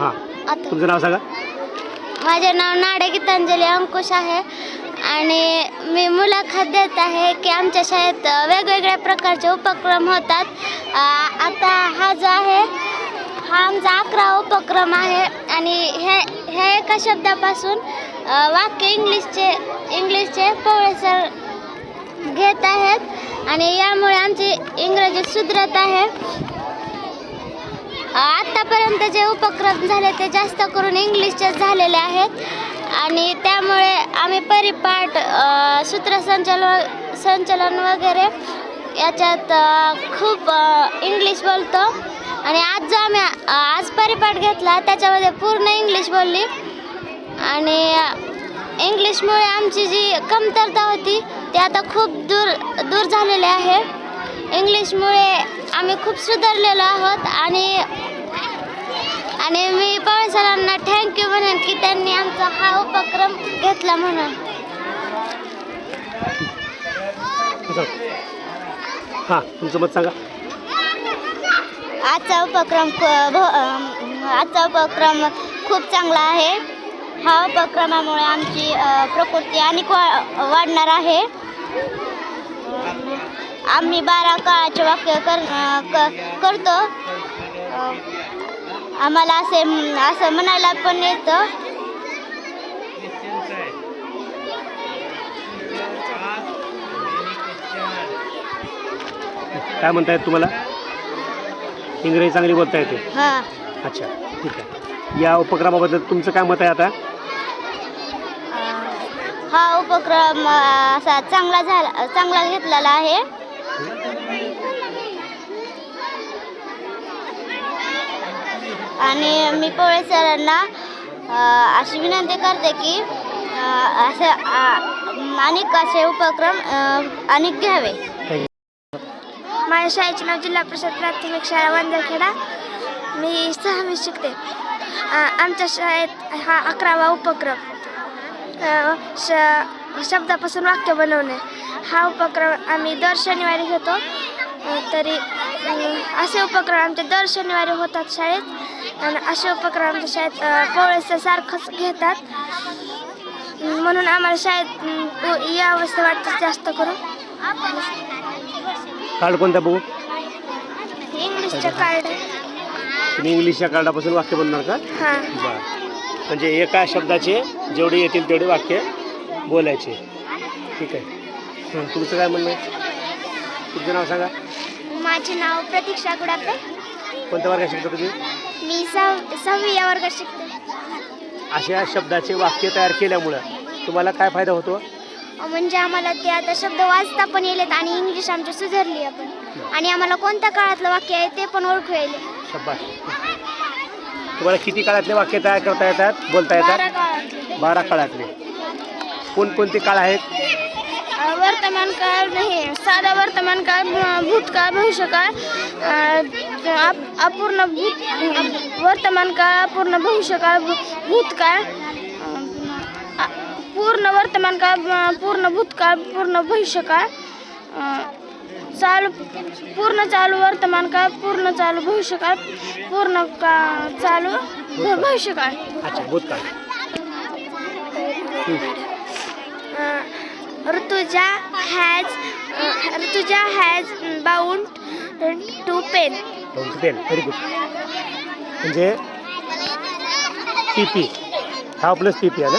हां. आता. तुमचं नाव सांगा. माझे नाव नाडे गीतांजली अंकुश आहे. आणि मी मुलाखत देत आहे की आमच्या शाळेत वेगवेगळ्या प्रकारचे उपक्रम होतात. आता हा जो आहे हा आमचा अकरा उपक्रम आहे. आणि हे ह्या एका शब्दापासून अ, वाक्य इंग्लिशचे इंग्लिशचे पवळे सर घेत आहेत. आणि यामुळे आमची इंग्रजी सुधरत आहे. आत्तापर्यंत जे उपक्रम झाले ते जास्त करून इंग्लिशचेच झालेले आहेत. आणि त्यामुळे आम्ही परिपाठ सूत्रसंचालन संचालन संचलन वगैरे याच्यात खूप इंग्लिश बोलतो. आणि आज जो आम्ही आज परिपाठ घेतला त्याच्यामध्ये पूर्ण इंग्लिश बोलली. आणि इंग्लिशमुळे आमची जी कमतरता होती ती आता खूप दूर दूर झालेली आहे. इंग्लिशमुळे आम्ही खूप सुधारलेलो आहोत आणि आणि मी पवार सरांना थँक्यू म्हणेन की त्यांनी आमचा हा उपक्रम घेतला म्हणून. हां तुमचं मत सांगा. आजचा उपक्रम आजचा उपक्रम खूप चांगला आहे. हा उपक्रमामुळे आमची प्रकृती आणि वा वाढणार आहे. आम्ही बारा काळाचे वाक्य कर करतो. आम्हाला असे असं म्हणायला पण येतं. काय म्हणतायत तुम्हाला? इंग्रजी चांगली बोलता येते हां. अच्छा ठीक आहे. या उपक्रमाबद्दल तुमचं काय मत आहे आता? हा उपक्रम असा चांगला झाला चांगला घेतलेला आहे. आणि मी पोळे सरांना अशी विनंती करते की असे असं अनेक असे उपक्रम अनेक घ्यावे. माझ्या शाळेचे नाव जिल्हा परिषद प्राथमिक शाळा वंदरखेडा. मी सहावी शिकते. आमच्या शाळेत हा अकरावा उपक्रम. श शब्दापासून वाक्य बनवणे. हा उपक्रम आम्ही दर शनिवारी घेतो. तरी असे उपक्रम आमचे दर शनिवारी होतात शाळेत. आणि असे उपक्रम आमच्या शाळेत पोळेचं सारखंच घेतात. म्हणून आम्हाला शाळेत अ, यावंसं वाटतं जास्त करून. कार्ड कोणत्या बघू? इंग्लिशचं कार्ड तुम्ही इंग्लिशच्या कार्डापासून वाक्य बनणार का? हां. म्हणजे एका शब्दाचे जेवढे येतील तेवढे वाक्य बोलायचे. ठीक आहे. हं, तुमचं काय म्हणणं आहे? तुमचं नाव सांगा. माझे नाव प्रतीक्षा गुडापे. कोणत्या वर्गात शिकता तुम्ही? मी सहाव सहावी या वर्गात शिकते. अशा शब्दाचे वाक्य तयार केल्यामुळं तुम्हाला काय फायदा होतो? म्हणजे आम्हाला ते आता शब्द वाचता पण येलेत आणि इंग्लिश आमची सुधारली आपण आणि आम्हाला कोणत्या काळातलं वाक्य आहे ते पण ओळखू येईल. तुम्हाला किती काळातले वाक्य तयार करता येतात? बोलता येतात? बारा काळातले. कोणकोणते काळ आहेत? वर्तमान काळ नाही साधा वर्तमान काळ भू- भूतकाळ भविष्यकाळ अपूर्ण भूत वर्तमान काळ अपूर्ण भविष्यकाळ भूतकाळ पूर्ण वर्तमान काळ पूर्ण भूतकाळ पूर्ण भविष्यकाळ चालू पूर्ण चालू वर्तमान काळ पूर्ण चालू भविष्यकाळ पूर्ण का चालू भविष्यकाळ. अच्छा भूतकाळ हं. uh, Rutuja has Rutuja has bound to pen pen very good म्हणजे पी पी हा प्लस पी पी आहे ना?